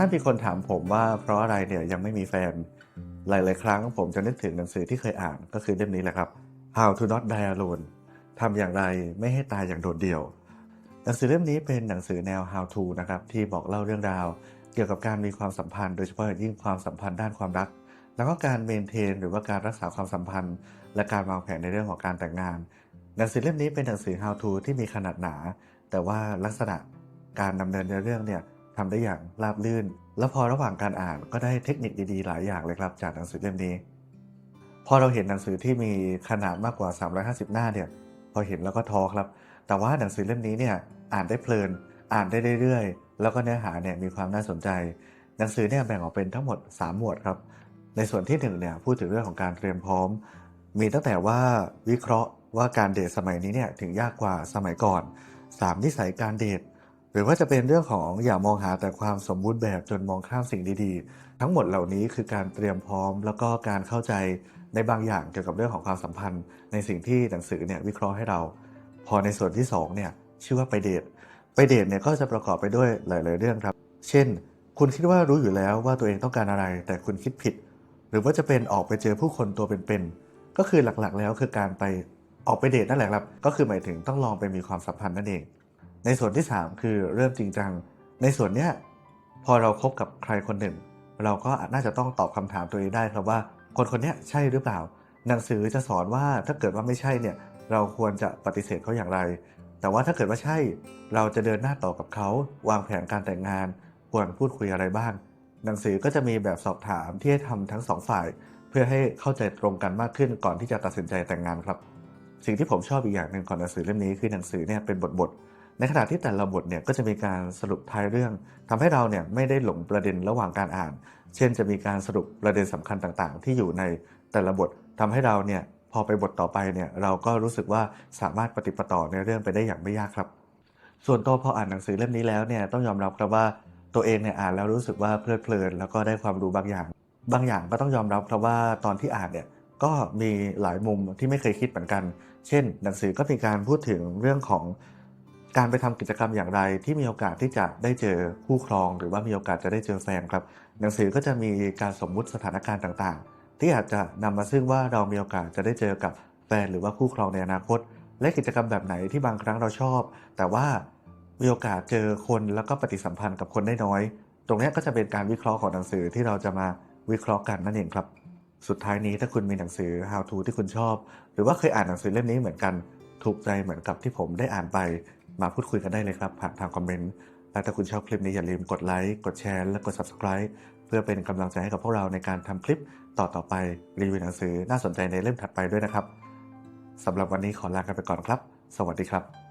ถ้ามีคนถามผมว่าเพราะอะไรเนี่ยยังไม่มีแฟน หลาย ๆ ครั้งผมจะนึกถึงหนังสือที่เคยอ่านก็คือเล่มนี้แหละครับ How to Not Die Alone ทำอย่างไรไม่ให้ตายอย่างโดดเดี่ยว หนังสือเล่มนี้เป็นหนังสือแนว How to นะครับที่บอกเล่าเรื่องราว เกี่ยวกับการมีความสัมพันธ์โดยเฉพาะอย่างยิ่งความสัมพันธ์ด้านความรัก แล้วก็การเมนเทน หรือว่าการรักษาความสัมพันธ์ และการวางแผนในเรื่องของการแต่งงาน หนังสือเล่มนี้เป็นหนังสือ How to ที่มีขนาดหนา แต่ว่าลักษณะการดำเนินในเรื่องเนี่ย ทำได้อย่างราบรื่น แล้วพอระหว่างการอ่านก็ได้เทคนิคดีๆ หลายอย่างเลยครับ จากหนังสือเล่มนี้ พอเราเห็นหนังสือที่มีขนาดมากกว่า 350 หน้าเนี่ย พอเห็นแล้วก็ท้อครับ แต่ว่าหนังสือเล่มนี้เนี่ยอ่านได้เพลิน อ่านได้เรื่อยๆ แล้วก็เนื้อหาเนี่ยมีความน่าสนใจ หนังสือเนี่ยแบ่งออกเป็นทั้งหมด 3 หมวดครับ ในส่วนที่1เนี่ยพูดถึงเรื่องของการเตรียมพร้อม มีตั้งแต่ว่าวิเคราะห์ว่าการเดทสมัยนี้เนี่ยถึงยากกว่าสมัยก่อน 3 นิสัยการเดท หรือว่าจะเป็นเรื่องของอย่ามองหาแต่ความสมบูรณ์แบบจนมองข้ามสิ่งดีๆ ทั้งหมดเหล่านี้คือการเตรียมพร้อม แล้วก็การเข้าใจในบางอย่างเกี่ยวกับเรื่องของความสัมพันธ์ ในสิ่งที่หนังสือเนี่ยวิเคราะห์ให้เรา พอในส่วนที่2เนี่ยชื่อว่าไปเดทไปเดทเนี่ยก็จะประกอบไปด้วยหลาย ๆ เรื่องครับ เช่น คุณคิดว่ารู้อยู่แล้วว่าตัวเองต้องการอะไร แต่คุณคิดผิด หรือว่าจะเป็นออกไปเจอผู้คนตัวเป็นๆก็คือหลักๆ แล้วคือการไปออกไปเดทนั่นแหละครับ ก็คือหมายถึงต้องลองไปมีความสัมพันธ์นั่นเอง ในส่วนที่ 3 คือเริ่มจริงจัง ในส่วนเนี้ยพอเราคบกับใครคนหนึ่ง เราก็น่าจะต้องตอบคำถามตัวเองได้ครับว่า คนคนนี้ใช่หรือเปล่า หนังสือจะสอนว่าถ้าเกิดว่าไม่ใช่เนี่ยเราควรจะปฏิเสธเขาอย่างไร แต่ว่าถ้าเกิดว่าใช่ เราจะเดินหน้าต่อกับเขาวางแผนการแต่งงาน ควรพูดคุยอะไรบ้าง หนังสือก็จะมีแบบสอบถามที่ให้ทำทั้งสองฝ่าย เพื่อให้เข้าใจตรงกันมากขึ้นก่อนที่จะตัดสินใจแต่งงานครับ สิ่งที่ผมชอบอีกอย่างหนึ่งของหนังสือเล่มนี้คือหนังสือเนี่ยเป็นบทบท ในขณะที่แต่ละบทเนี่ยก็จะมีการสรุปท้ายเรื่องทำให้เราเนี่ยไม่ได้หลงประเด็นระหว่างการอ่าน เช่น จะมีการสรุปประเด็นสำคัญต่างๆ ที่อยู่ในแต่ละบททำให้เราเนี่ยพอไปบทต่อไปเนี่ยเราก็รู้สึกว่าสามารถปฏิปต่อในเรื่องไปได้อย่างไม่ยากครับ ส่วนตัวพออ่านหนังสือเล่มนี้แล้วเนี่ยต้องยอมรับครับว่าตัวเองเนี่ยอ่านแล้วรู้สึกว่าเพลิดเพลิน แล้วก็ได้ความรู้บางอย่าง บางอย่างก็ต้องยอมรับครับว่าตอนที่อ่านเนี่ยก็มีหลายมุมที่ไม่เคยคิดเหมือนกัน เช่น หนังสือก็มีการพูดถึงเรื่องของ การไปทำกิจกรรมอย่างไรที่มีโอกาสที่จะได้เจอคู่ครอง หรือว่ามีโอกาสจะได้เจอแฟนครับ หนังสือก็จะมีการสมมุติสถานการณ์ต่างๆ ที่อาจจะนำมาซึ่งว่าเรามีโอกาสจะได้เจอกับแฟนหรือว่าคู่ครองในอนาคต และกิจกรรมแบบไหนที่บางครั้งเราชอบ แต่ว่ามีโอกาสเจอคนแล้วก็ปฏิสัมพันธ์กับคนได้น้อย ตรงนี้ก็จะเป็นการวิเคราะห์ของหนังสือที่เราจะมาวิเคราะห์กันนั่นเองครับ สุดท้ายนี้ถ้าคุณมีหนังสือ How to ที่คุณชอบ หรือว่าเคยอ่านหนังสือเล่มนี้เหมือนกัน ถูกใจเหมือนกับที่ผมได้อ่านไป มาพูดคุยกันได้เลยครับ ผ่านทางคอมเมนต์และถ้าคุณชอบคลิปนี้อย่าลืมกดไลค์ กดแชร์และกด Subscribe เพื่อเป็นกำลังใจให้กับพวกเราในการทำคลิปต่อๆไปรีวิวหนังสือน่าสนใจในเล่มถัดไปด้วยนะครับสำหรับวันนี้ขอลากันไปก่อนครับ สวัสดีครับ